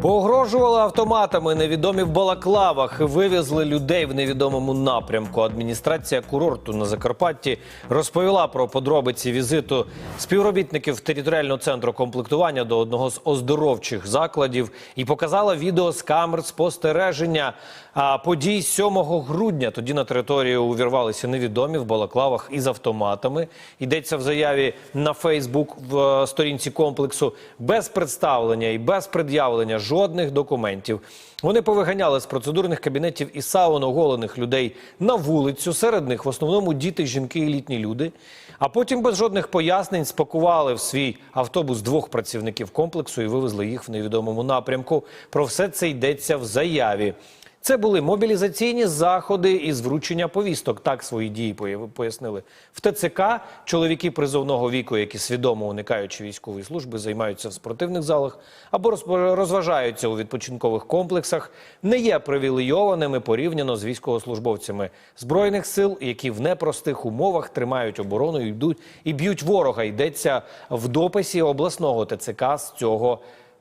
Погрожували автоматами невідомі в балаклавах. Вивезли людей в невідомому напрямку. Адміністрація курорту на Закарпатті розповіла про подробиці візиту співробітників територіального центру комплектування до одного з оздоровчих закладів і показала відео з камер спостереження подій 7 грудня. Тоді на територію увірвалися невідомі в балаклавах із автоматами. Йдеться в заяві на Фейсбук в е, сторінці комплексу без представлення і без пред'явлення жодних документів. Вони повиганяли з процедурних кабінетів і саун оголених людей на вулицю. Серед них в основному діти, жінки і літні люди. А потім без жодних пояснень спакували в свій автобус двох працівників комплексу і вивезли їх в невідомому напрямку. Про все це йдеться в заяві. Це були мобілізаційні заходи із вручення повісток. Так свої дії пояснили в ТЦК. Чоловіки призовного віку, які свідомо уникаючи військової служби, займаються в спортивних залах або розважаються у відпочинкових комплексах, не є привілейованими порівняно з військовослужбовцями збройних сил, які в непростих умовах тримають оборону йдуть і б'ють ворога. Йдеться в дописі обласного ТЦК з цього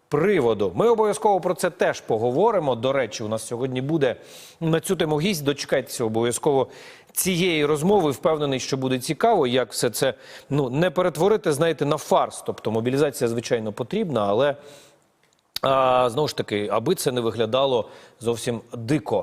приводу. Ми обов'язково про це теж поговоримо. До речі, у нас сьогодні буде на цю тему гість. Дочекайтеся обов'язково цієї розмови. Впевнений, що буде цікаво, як все це ну не перетворити, знаєте, на фарс. Тобто мобілізація, звичайно, потрібна, але а, знову ж таки, аби це не виглядало зовсім дико.